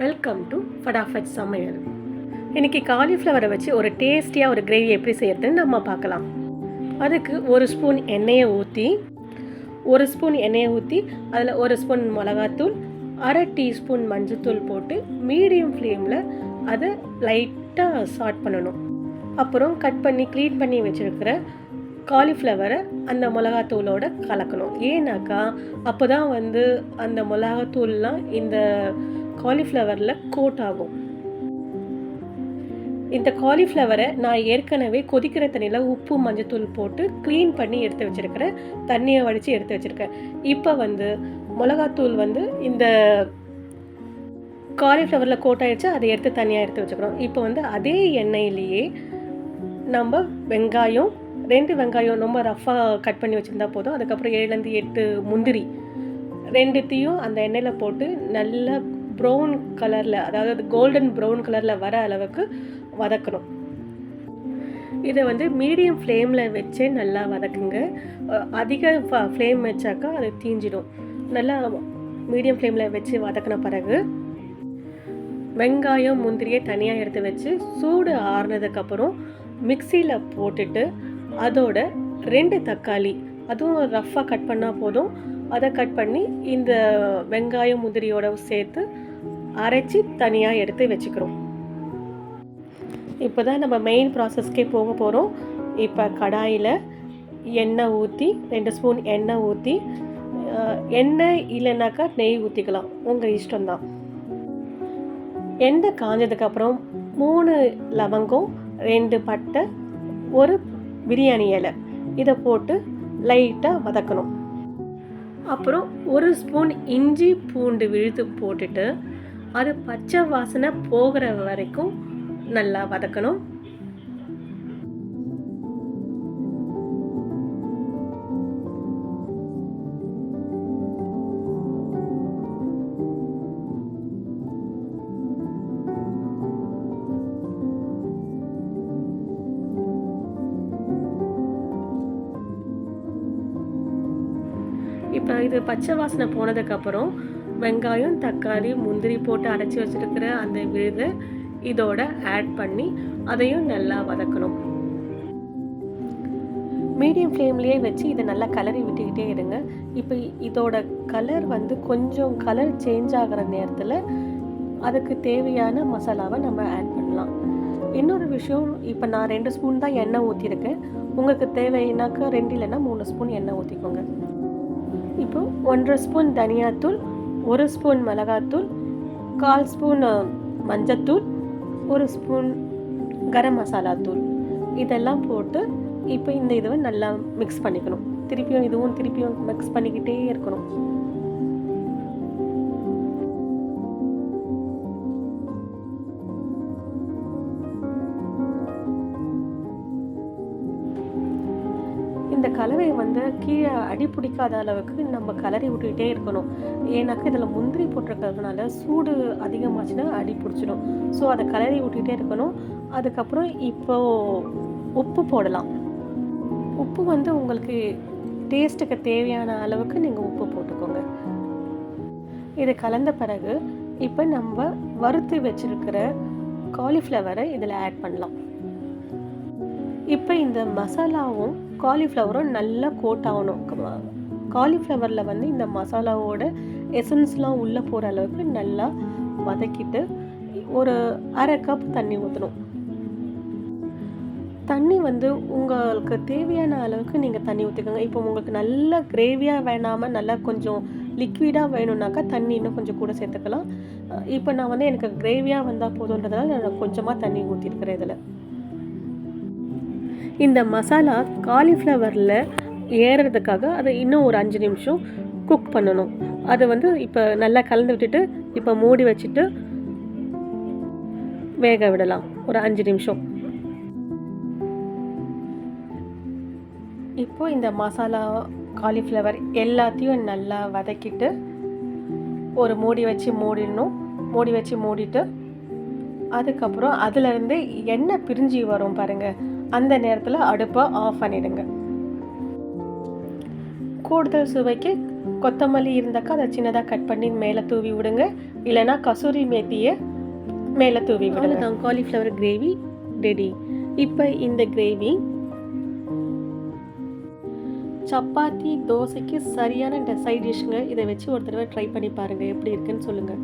Welcome to Fatafat சமையல். இன்றைக்கி காலிஃப்ளவரை வச்சு ஒரு டேஸ்டியாக ஒரு கிரேவி எப்படி செய்யறதுன்னு நம்ம பார்க்கலாம். அதுக்கு ஒரு ஸ்பூன் எண்ணெயை ஊற்றி ஒரு ஸ்பூன் எண்ணெயை ஊற்றி அதில் ஒரு ஸ்பூன் மிளகாத்தூள் அரை டீஸ்பூன் மஞ்சத்தூள் போட்டு மீடியம் ஃப்ளேமில் அதை லைட்டாக சாட் பண்ணணும். அப்புறம் கட் பண்ணி க்ளீன் பண்ணி வச்சுருக்கிற காலிஃப்ளவரை அந்த மிளகாத்தூளோட கலக்கணும். ஏன்னாக்கா அப்போ தான் வந்து அந்த மிளகாத்தூள்லாம் இந்த காலிஃப்ளவரில் கோட் ஆகும். இந்த காலிஃப்ளவரை நான் ஏற்கனவே கொதிக்கிற தண்ணியில் உப்பு மஞ்சத்தூள் போட்டு க்ளீன் பண்ணி எடுத்து வச்சுருக்கிறேன். தண்ணியை வடித்து எடுத்து வச்சுருக்கேன். இப்போ வந்து மிளகாத்தூள் வந்து இந்த காலிஃப்ளவரில் கோட் ஆகிடுச்சு அதை எடுத்து தனியாக எடுத்து வச்சுக்கிறோம். இப்போ வந்து அதே எண்ணெயிலேயே நம்ம வெங்காயம் ரெண்டு வெங்காயம் ரொம்ப ரஃப்பாக கட் பண்ணி வச்சுருந்தா போதும். அதுக்கப்புறம் ஏழுலேருந்து எட்டு முந்திரி ரெண்டுத்தையும் அந்த எண்ணெயில் போட்டு நல்லா ப்ரௌன் கலரில் அதாவது கோல்டன் ப்ரௌன் கலரில் வர அளவுக்கு வதக்கணும். இதை வந்து மீடியம் ஃப்ளேமில் வச்சே நல்லா வதக்குங்க. அதிக ஃப்ளேம் வச்சாக்கா அது தீஞ்சிடும். நல்லா மீடியம் ஃப்ளேமில் வச்சு வதக்கின பிறகு வெங்காயம் முந்திரியை தனியாக எடுத்து வச்சு சூடு ஆறுனதுக்கப்புறம் மிக்சியில் போட்டுட்டு அதோட ரெண்டு தக்காளி அதுவும் ரஃப்பாக கட் பண்ணால் போதும். அதை கட் பண்ணி இந்த வெங்காயம் முந்திரியோட சேர்த்து அரைச்சி தனியாக எடுத்து வச்சுக்கிறோம். இப்போ தான் நம்ம மெயின் ப்ராசஸ்க்கே போக போகிறோம் இப்போ கடாயில் எண்ணெய் ஊற்றி ரெண்டு ஸ்பூன் எண்ணெய் ஊற்றி எண்ணெய் இல்லைனாக்கா நெய் ஊற்றிக்கலாம் உங்கள் இஷ்டம்தான். எண்ணெய் காஞ்சதுக்கப்புறம் மூணு லவங்கம் ரெண்டு பட்டை ஒரு பிரியாணி இலை. இதை போட்டு லைட்டாக வதக்கணும். அப்புறம் ஒரு ஸ்பூன் இஞ்சி பூண்டு விழுத்து போட்டுட்டு அது பச்சை வாசனை போகிற வரைக்கும் நல்லா வதக்கணும். இப்போ இது பச்சை வாசனை போனதுக்கப்புறம் வெங்காயம் தக்காளி முந்திரி போட்டு அரைச்சி வச்சுருக்கிற அந்த விழுதை இதோட ஆட் பண்ணி அதையும் நல்லா வதக்கணும். மீடியம் ஃப்ளேம்லேயே வச்சு இதை நல்லா கலரி விட்டுக்கிட்டே இருங்க. இப்போ இதோட கலர் வந்து கொஞ்சம் கலர் சேஞ்ச் ஆகிற நேரத்தில் அதுக்கு தேவையான மசாலாவை நம்ம ஆட் பண்ணலாம். இன்னொரு விஷயம் இப்போ நான் ரெண்டு ஸ்பூன் தான் எண்ணெய் ஊற்றிருக்கேன் உங்களுக்கு தேவைன்னாக்கா ரெண்டு இல்லைன்னா மூணு ஸ்பூன் எண்ணெய் ஊற்றிக்கோங்க இப்போ ஒன்றரை ஸ்பூன் தனியாத்தூள் ஒரு ஸ்பூன் மிளகாத்தூள் கால் ஸ்பூன் மஞ்சத்தூள் ஒரு ஸ்பூன் கரம் மசாலா தூள். இதெல்லாம் போட்டு இப்போ இந்த இதுவை நல்லா மிக்ஸ் பண்ணிக்கணும். திருப்பியும் இதுவும் திருப்பியும் மிக்ஸ் பண்ணிக்கிட்டே இருக்கணும். கலவை வந்து கீழே அடி பிடிக்காத அளவுக்கு நம்ம கலரி விட்டுக்கிட்டே இருக்கணும். ஏன்னாக்கா இதில் முந்திரி போட்டிருக்கிறதுனால சூடு அதிகமாச்சுன்னா அடி பிடிச்சிடும். ஸோ அதை கலரி விட்டுக்கிட்டே இருக்கணும். அதுக்கப்புறம் இப்போ உப்பு போடலாம். உப்பு வந்து உங்களுக்கு டேஸ்ட்டுக்கு தேவையான அளவுக்கு நீங்கள் உப்பு போட்டுக்கோங்க. இது கலந்த பிறகு இப்போ நம்ம வறுத்து வச்சிருக்கிற காலிஃப்ளவரை இதில் ஆட் பண்ணலாம். இப்போ இந்த மசாலாவும் காலிஃப்ளவரும் நல்லா கோட் ஆகணும். காலிஃப்ளவரில் வந்து இந்த மசாலாவோட எசன்ஸ்லாம் உள்ளே போகிற அளவுக்கு நல்லா வதக்கிட்டு ஒரு அரை கப் தண்ணி ஊற்றணும் தண்ணி வந்து உங்களுக்கு தேவையான அளவுக்கு நீங்கள் தண்ணி ஊற்றிக்கோங்க இப்போ உங்களுக்கு நல்ல கிரேவியாக வேணாமல் நல்லா கொஞ்சம் லிக்விடாக வேணும்னாக்கா தண்ணி இன்னும் கொஞ்சம் கூட சேர்த்துக்கலாம். இப்போ நான் வந்து எனக்கு கிரேவியாக வந்தால் போதுன்றதுனால நான் கொஞ்சமாக தண்ணி ஊற்றிருக்கிறேன் இதில். இந்த மசாலா காலிஃப்ளவரில் ஏறுறதுக்காக அதை இன்னும் ஒரு அஞ்சு நிமிஷம் குக் பண்ணணும். அதை வந்து இப்போ நல்லா கலந்து விட்டுட்டு இப்போ மூடி வச்சுட்டு வேக விடலாம். ஒரு அஞ்சு நிமிஷம். இப்போ இந்த மசாலா காலிஃப்ளவர் எல்லாத்தையும் நல்லா வதக்கிட்டு ஒரு மூடி வச்சு மூடிடணும். மூடி வச்சு மூடிட்டு அதுக்கப்புறம் அதுலேருந்து எண்ணெய் பிரிஞ்சு வரும் பாருங்கள் அந்த நேரத்தில் அடுப்பை ஆஃப் பண்ணிடுங்க. கூடுதல் சுவைக்கு கொத்தமல்லி இருந்தாக்கா அதை சின்னதாக கட் பண்ணி மேலே தூவி விடுங்க. இல்லைன்னா கசூரி மேத்தியை மேலே தூவி விடுங்க. தான் காலிஃப்ளவர் கிரேவி ரெடி இப்போ இந்த கிரேவி சப்பாத்தி தோசைக்கு சரியான சைட் டிஷ்ஷுங்க இதை வச்சு ஒரு தடவை ட்ரை பண்ணி பாருங்கள் எப்படி இருக்குன்னு சொல்லுங்கள்